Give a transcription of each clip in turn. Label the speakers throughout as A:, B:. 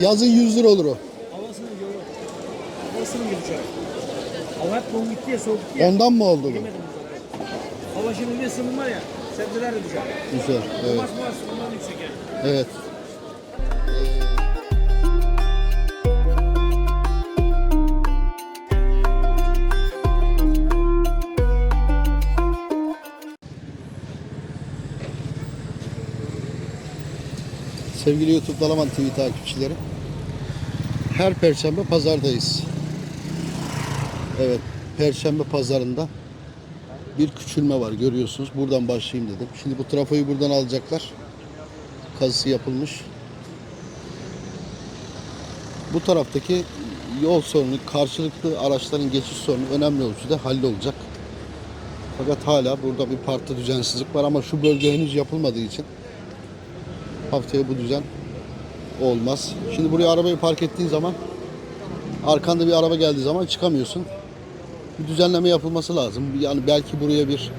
A: Yazın 100 lira olur o.
B: Havasını görüyor. Havasını görüyor. Hava hep don gitti ya soğuk gitti ya.
A: Ondan mı oldu bu?
B: Yemedim bu sefer. Hava şimdi bir ısınım var ya. Sebzeler de düşer.
A: Güzel. Evet.
B: Domates muhabbet ondan yüksek yani.
A: Evet. Sevgili YouTube Dalaman TV takipçileri. Her perşembe pazardayız. Evet, perşembe pazarında bir küçülme var görüyorsunuz. Buradan başlayayım dedim. Şimdi bu trafoyu buradan alacaklar kazısı yapılmış. Bu taraftaki yol sorunu, karşılıklı araçların geçiş sorunu önemli ölçüde hallolacak. Fakat hala burada bir parkta düzensizlik var ama şu bölge henüz yapılmadığı için haftaya bu düzen olmaz. Şimdi buraya arabayı park ettiğin zaman arkanda bir araba geldiği zaman çıkamıyorsun. Bir düzenleme yapılması lazım. Yani belki buraya bir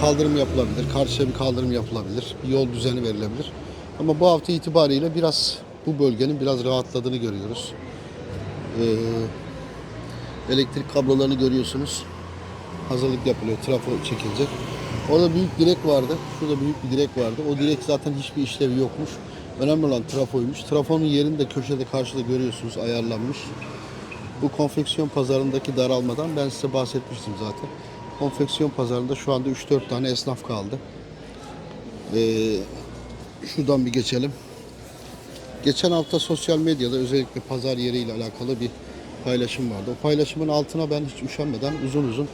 A: kaldırım yapılabilir. Karşıya bir kaldırım yapılabilir. Bir yol düzeni verilebilir. Ama bu hafta itibariyle biraz bu bölgenin biraz rahatladığını görüyoruz. Ee, elektrik kablolarını görüyorsunuz. Hazırlık yapılıyor. Trafo çekilecek. Orada büyük direk vardı. Şurada büyük bir direk vardı. O direk zaten hiçbir işlevi yokmuş. Önemli olan trafoymuş. Trafonun yerini de köşede karşıda görüyorsunuz ayarlanmış. Bu konfeksiyon pazarındaki daralmadan ben size bahsetmiştim zaten. Konfeksiyon pazarında şu anda 3-4 tane esnaf kaldı. Ee, şuradan bir geçelim. Geçen hafta sosyal medyada özellikle pazar yeriyle alakalı bir paylaşım vardı. O paylaşımın altına ben hiç üşenmeden uzun uzun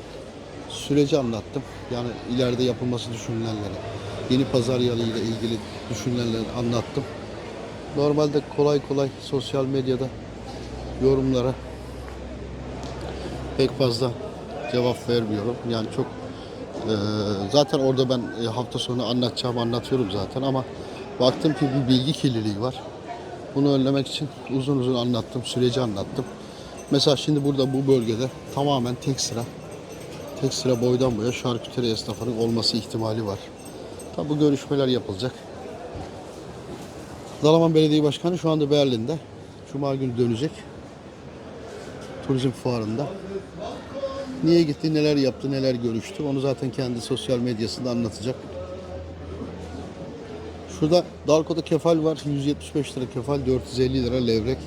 A: süreci anlattım. Yani ileride yapılması düşünülenleri, yeni pazar yeriyle ilgili düşünülenleri anlattım. Normalde kolay kolay sosyal medyada yorumlara pek fazla cevap vermiyorum. Yani çok e, zaten orada ben e, hafta sonu anlatacağımı anlatıyorum zaten ama baktım ki bir bilgi kirliliği var. Bunu önlemek için uzun uzun anlattım, süreci anlattım. Mesela şimdi burada bu bölgede tamamen tek sıra tek sıra boydan boya şarküteri esnafının olması ihtimali var. Tabi bu görüşmeler yapılacak. Dalaman Belediye Başkanı şu anda Berlin'de. Cuma günü dönecek. Turizm fuarında. Niye gitti, neler yaptı, neler görüştü onu zaten kendi sosyal medyasında anlatacak. Şurada Dalko'da kefal var. 175 lira kefal, 450 lira levrek.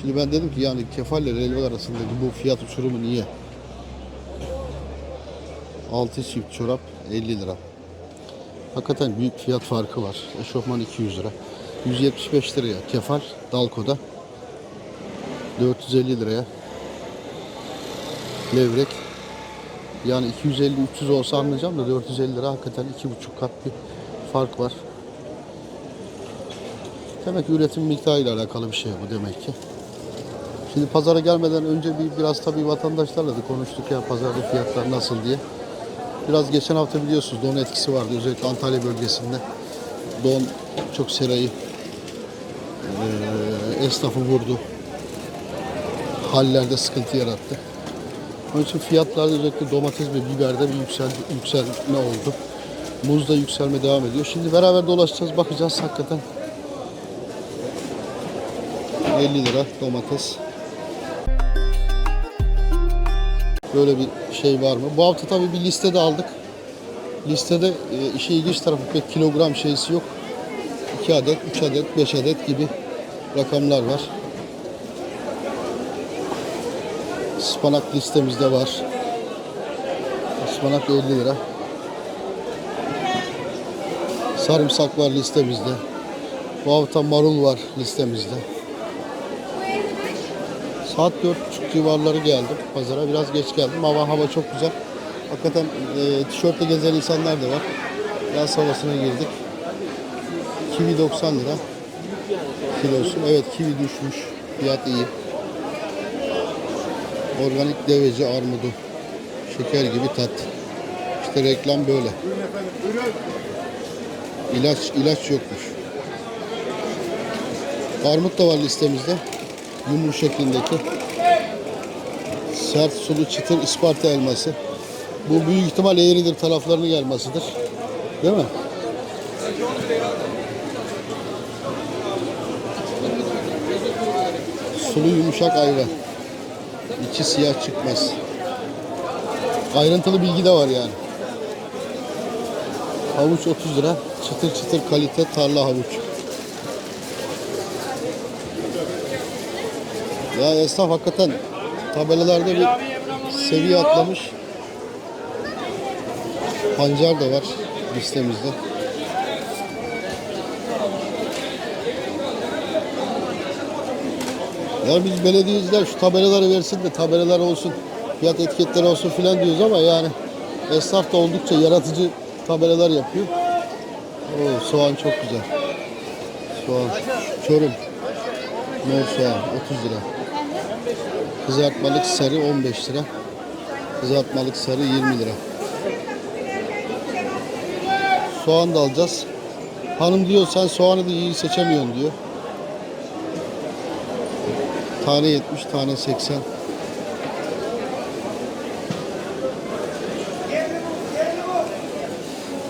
A: Şimdi ben dedim ki yani kefal ile helva arasındaki bu fiyat uçurumu niye? 6 çift çorap 50 lira. Hakikaten büyük fiyat farkı var. Eşofman 200 lira. 175 liraya kefal Dalko'da. 450 liraya levrek. Yani 250-300 olsa anlayacağım da 450 lira hakikaten iki buçuk kat bir fark var. Demek ki üretim miktarıyla alakalı bir şey bu demek ki. Şimdi pazara gelmeden önce bir biraz tabii vatandaşlarla da konuştuk ya pazarda fiyatlar nasıl diye. Biraz geçen hafta biliyorsunuz don etkisi vardı özellikle Antalya bölgesinde. Don çok serayı eee esnafı vurdu. Hallerde sıkıntı yarattı. Onun için fiyatlarda özellikle domates ve biberde bir yüksel, yükselme oldu. Muz da yükselme devam ediyor. Şimdi beraber dolaşacağız, bakacağız hakikaten. 50 lira domates. Böyle bir şey var mı? Bu hafta tabii bir liste de aldık. Listede e, işe ilginç tarafı pek kilogram şeysi yok. 2 adet, 3 adet, 5 adet gibi rakamlar var. Ispanak listemizde var. Ispanak 50 lira. Sarımsak var listemizde. Bu hafta marul var listemizde. Saat 4.30 civarları geldim pazara. Biraz geç geldim ama hava çok güzel. Hakikaten e, tişörtle gezen insanlar da var. Yaz havasına girdik. Kivi 90 lira. Kilosu. Evet kivi düşmüş. Fiyat iyi. Organik deveci armudu. Şeker gibi tat. İşte reklam böyle. İlaç ilaç yokmuş. Armut da var listemizde. Yumru şeklindeki. Sert sulu çıtır isparta elması. Bu büyük ihtimal eğridir taraflarının gelmesidir. Değil mi? Sulu yumuşak ayva. İçi siyah çıkmaz. Ayrıntılı bilgi de var yani. Havuç 30 lira. Çıtır çıtır kalite tarla havuç. Ya esnaf hakikaten tabelalarda bir seviye atlamış. Pancar da var listemizde. Ya biz belediyeciler şu tabelaları versin de tabelalar olsun, fiyat etiketleri olsun filan diyoruz ama yani esnaf da oldukça yaratıcı tabelalar yapıyor. Oo, soğan çok güzel. Soğan. Çorum. Mor soğan 30 lira. Kızartmalık sarı 15 lira. Kızartmalık sarı 20 lira. Soğan da alacağız. Hanım diyor sen soğanı da iyi seçemiyorsun diyor. Tane 70, tane 80.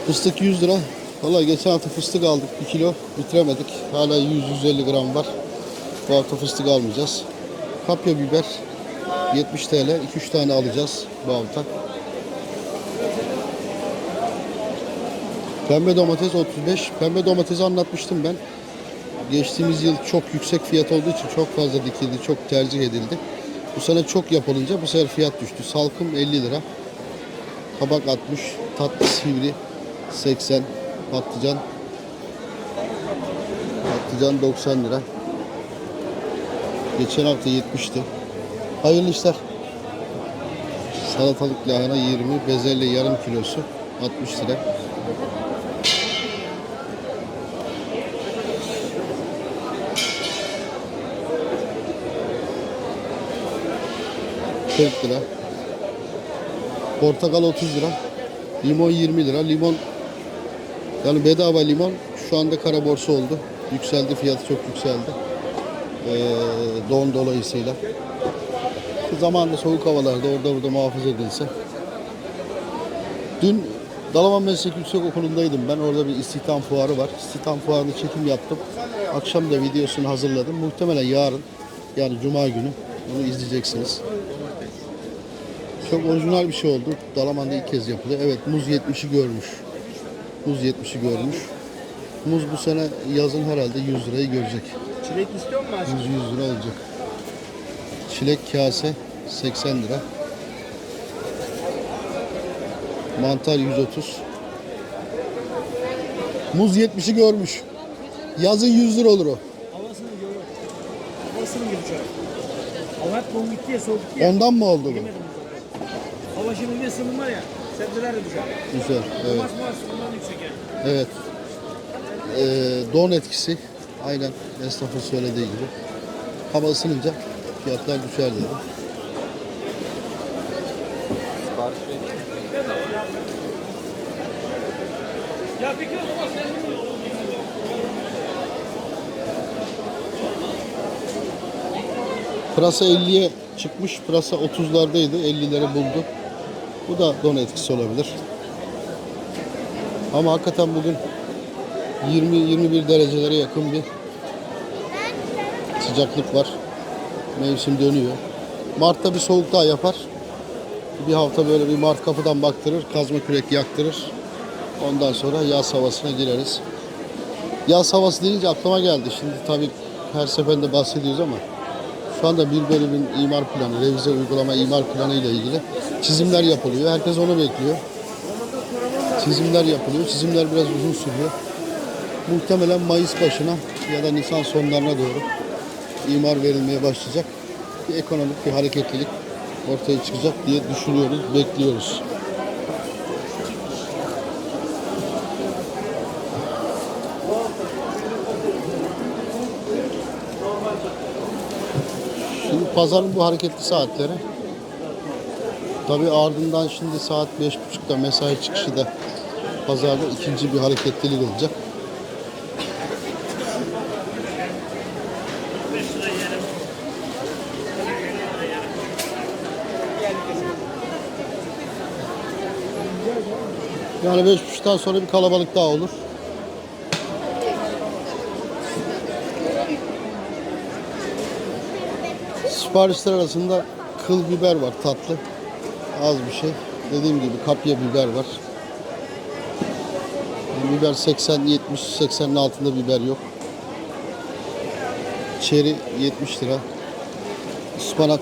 A: Fıstık 100 lira. Valla geçen hafta fıstık aldık 1 kilo bitiremedik. Hala 100-150 gram var. Bu hafta fıstık almayacağız. Kapya biber 70 TL. 2-3 tane alacağız hafta. Pembe domates 35. Pembe domatesi anlatmıştım ben. Geçtiğimiz yıl çok yüksek fiyat olduğu için çok fazla dikildi, çok tercih edildi. Bu sene çok yapılınca bu sefer fiyat düştü. Salkım 50 lira. Kabak 60, tatlı sivri 80, patlıcan patlıcan 90 lira. Geçen hafta 70'ti. Hayırlı işler. Salatalık lahana 20, bezelye yarım kilosu 60 lira. ...40 lira. Portakal 30 lira. Limon 20 lira. Limon yani bedava limon şu anda kara borsa oldu. Yükseldi fiyatı çok yükseldi. Ee, don dolayısıyla. Zamanında soğuk havalarda orada burada muhafaza edilse. Dün Dalaman Meslek Yüksek Okulu'ndaydım ben. Orada bir istihdam fuarı var. İstihdam fuarında çekim yaptım. Akşam da videosunu hazırladım. Muhtemelen yarın yani Cuma günü onu izleyeceksiniz. Çok orijinal bir şey oldu. Dalaman'da ilk kez yapılıyor. Evet muz 70'i görmüş. Muz 70'i görmüş. Muz bu sene yazın herhalde 100 lirayı görecek.
B: Çilek istiyor musun aşkım?
A: 100 100 lira olacak. Çilek kase 80 lira. Mantar 130. Muz 70'i görmüş. Yazın 100 lira olur o.
B: Havasını görüyor. Havasını görüyor. Hava hep don gitti ya soğuk gitti ya.
A: Ondan mı oldu bu?
B: Yemedim. Hava şimdi bir ısınım var ya. Sebzeler de düşer.
A: Güzel. Evet.
B: Domates var bundan yüksek yani.
A: Evet. Ee, don etkisi. Aynen esnafın söylediği gibi. Hava ısınınca fiyatlar düşer dedi.
B: Ya bir
A: Pırasa 50'ye çıkmış. Pırasa 30'lardaydı. 50'lere buldu. Bu da don etkisi olabilir. Ama hakikaten bugün 20-21 derecelere yakın bir sıcaklık var. Mevsim dönüyor. Mart'ta bir soğuk daha yapar. Bir hafta böyle bir Mart kapıdan baktırır. Kazma kürek yaktırır. Ondan sonra yaz havasına gireriz. Yaz havası deyince aklıma geldi. Şimdi tabii her seferinde bahsediyoruz ama şu anda bir bölümün imar planı, revize uygulama imar planı ile ilgili çizimler yapılıyor. Herkes onu bekliyor. Çizimler yapılıyor. Çizimler biraz uzun sürüyor. Muhtemelen Mayıs başına ya da Nisan sonlarına doğru imar verilmeye başlayacak. Bir ekonomik bir hareketlilik ortaya çıkacak diye düşünüyoruz, bekliyoruz. Şimdi pazarın bu hareketli saatleri. Tabii ardından şimdi saat 5.30'da mesai çıkışı da pazarda ikinci bir hareketlilik olacak. Yani 5.30'dan sonra bir kalabalık daha olur. Siparişler arasında kıl biber var tatlı. Az bir şey. Dediğim gibi kapya biber var. Biber 80 70 80'in altında biber yok. Çeri 70 lira. Ispanak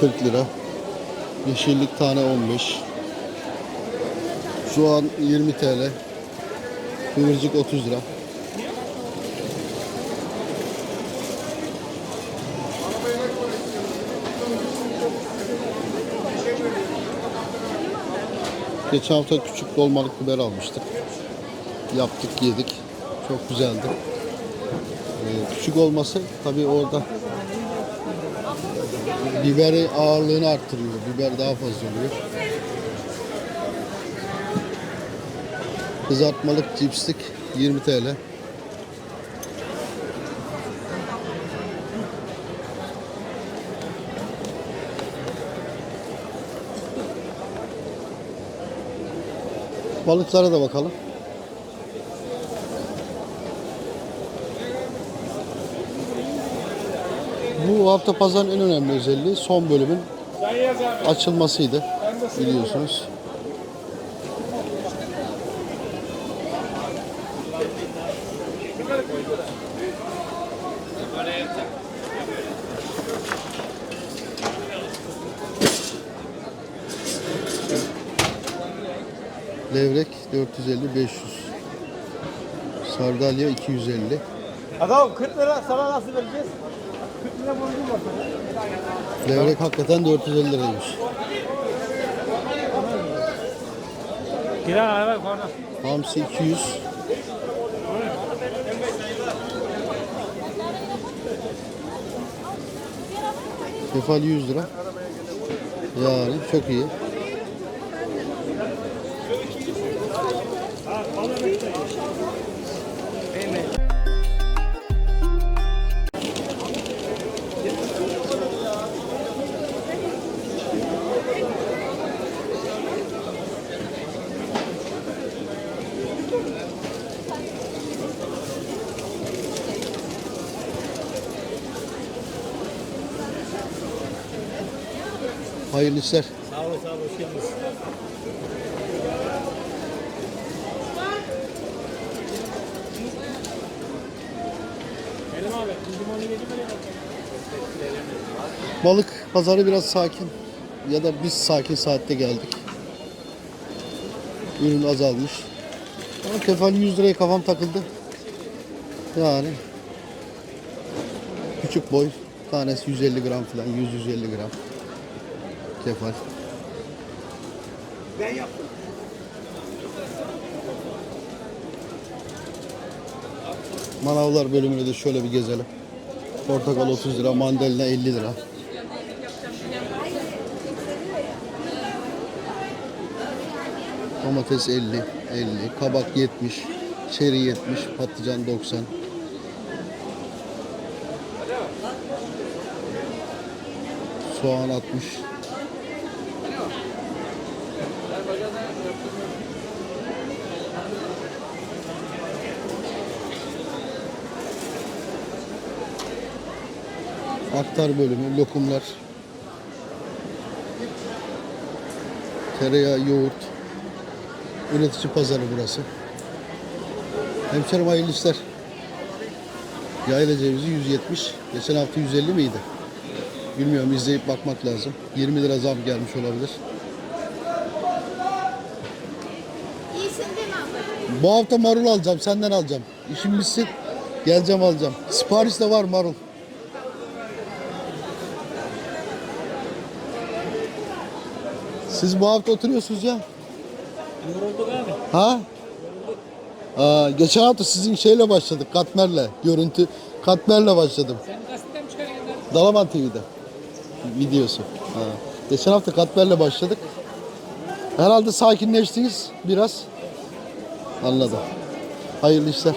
A: 40 lira. Yeşillik tane 15. Soğan 20 TL. Kıvırcık 30 lira. Geçen hafta küçük dolmalık biber almıştık. Yaptık, yedik. Çok güzeldi. Ee, küçük olması tabii orada biberi ağırlığını arttırıyor. Biber daha fazla oluyor. Kızartmalık cipslik 20 TL. Balıklara da bakalım. Bu hafta pazarın en önemli özelliği son bölümün açılmasıydı. Biliyorsunuz. Levrek 450 500. Sardalya 250.
B: Adam 40 lira sana nasıl vereceğiz? 40 lira borcum var sana.
A: Levrek hakikaten 450 liraymış.
B: Kira evet pardon.
A: Hamsi 200. Kefal 100 lira. Yani çok iyi. Hayırlı işler.
B: Sağ olun sağ olun hoş geldiniz. Benim abi, limonu yedim mi?
A: Balık pazarı biraz sakin. Ya da biz sakin saatte geldik. Ürün azalmış. Ama kefal 100 liraya kafam takıldı. Yani küçük boy tanesi 150 gram falan 100-150 gram kefal.
B: Ben yaptım.
A: Manavlar bölümünü de şöyle bir gezelim. Portakal 30 lira, mandalina 50 lira. Domates 50, 50, kabak 70, çeri 70, patlıcan 90. Soğan 60. Aktar bölümü, lokumlar. Tereyağı, yoğurt. Üretici pazarı burası. Hemşerim hayırlı işler. Yayla cevizi 170. Geçen hafta 150 miydi? Bilmiyorum izleyip bakmak lazım. 20 lira zam gelmiş olabilir.
C: İyisin değil mi ablacığım?
A: Bu hafta marul alacağım. Senden alacağım. İşim bitsin. Geleceğim alacağım. Sipariş de var marul. Siz bu hafta oturuyorsunuz ya.
B: Yorulduk abi.
A: Ha? Aa, geçen hafta sizin şeyle başladık. Katmerle. Görüntü katmerle başladım.
B: Sen gazeteden mi çıkarıyorsun?
A: Dalaman TV'de. Videosu. Ha. Geçen hafta katmerle başladık. Herhalde sakinleştiniz biraz. Anladım. Hayırlı işler.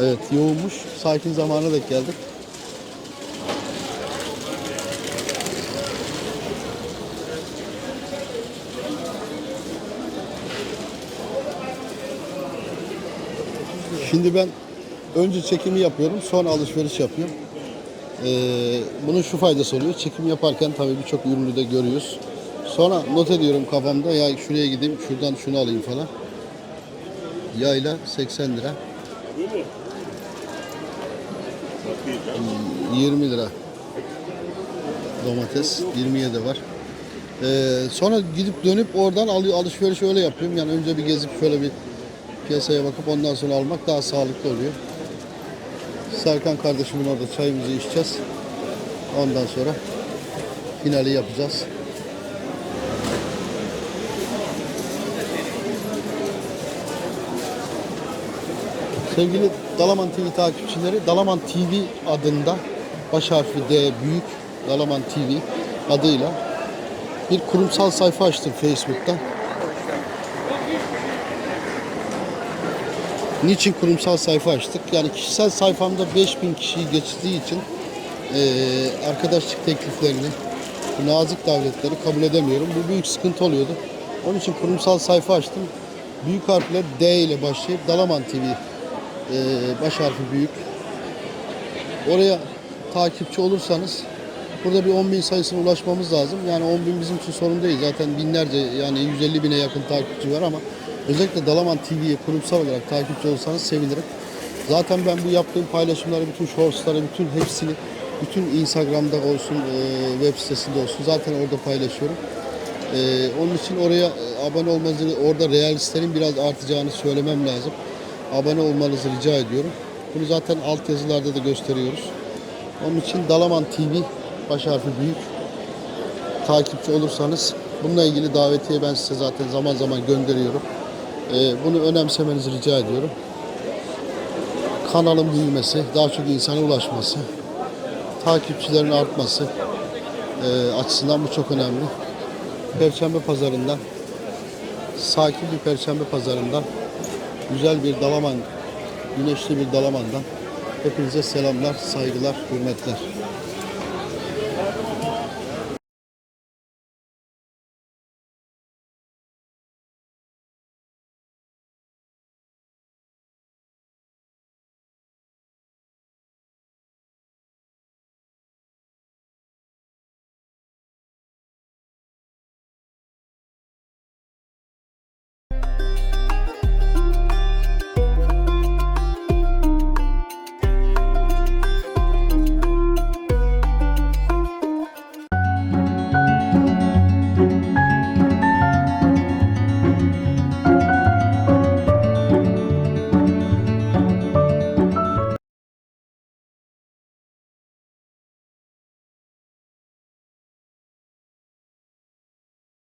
A: Evet yoğunmuş. Sakin zamana denk geldik. Şimdi ben önce çekimi yapıyorum, sonra alışveriş yapıyorum. Ee, bunun şu faydası oluyor. Çekim yaparken tabii birçok ürünü de görüyoruz. Sonra not ediyorum kafamda ya şuraya gideyim şuradan şunu alayım falan. Yayla 80 lira. 20 lira. Domates 27 var. Ee, sonra gidip dönüp oradan alıyor alışveriş öyle yapıyorum. Yani önce bir gezip şöyle bir piyasaya bakıp ondan sonra almak daha sağlıklı oluyor. Serkan kardeşimin orada çayımızı içeceğiz. Ondan sonra finali yapacağız. Sevgili Dalaman TV takipçileri, Dalaman TV adında baş harfi D büyük Dalaman TV adıyla bir kurumsal sayfa açtım Facebook'ta. Niçin kurumsal sayfa açtık? Yani kişisel sayfamda 5000 kişiyi geçtiği için eee, arkadaşlık tekliflerini, nazik davetleri kabul edemiyorum. Bu büyük sıkıntı oluyordu. Onun için kurumsal sayfa açtım. Büyük harfler D ile başlayıp Dalaman TV eee, baş harfi büyük. Oraya takipçi olursanız burada bir 10 bin sayısına ulaşmamız lazım. Yani 10 bin bizim için sorun değil. Zaten binlerce yani 150 bine yakın takipçi var ama özellikle Dalaman TV'ye kurumsal olarak takipçi olsanız sevinirim. Zaten ben bu yaptığım paylaşımları, bütün shortsları, bütün hepsini, bütün Instagram'da olsun, e, web sitesinde olsun zaten orada paylaşıyorum. E, onun için oraya e, abone olmanızı, orada realistlerin biraz artacağını söylemem lazım. Abone olmanızı rica ediyorum. Bunu zaten alt yazılarda da gösteriyoruz. Onun için Dalaman TV baş harfi büyük. Takipçi olursanız bununla ilgili davetiye ben size zaten zaman zaman gönderiyorum. Ee, bunu önemsemenizi rica ediyorum. Kanalın büyümesi, daha çok insana ulaşması, takipçilerin artması e, açısından bu çok önemli. Perşembe pazarından, sakin bir perşembe pazarından, güzel bir Dalaman, güneşli bir Dalaman'dan hepinize selamlar, saygılar, hürmetler.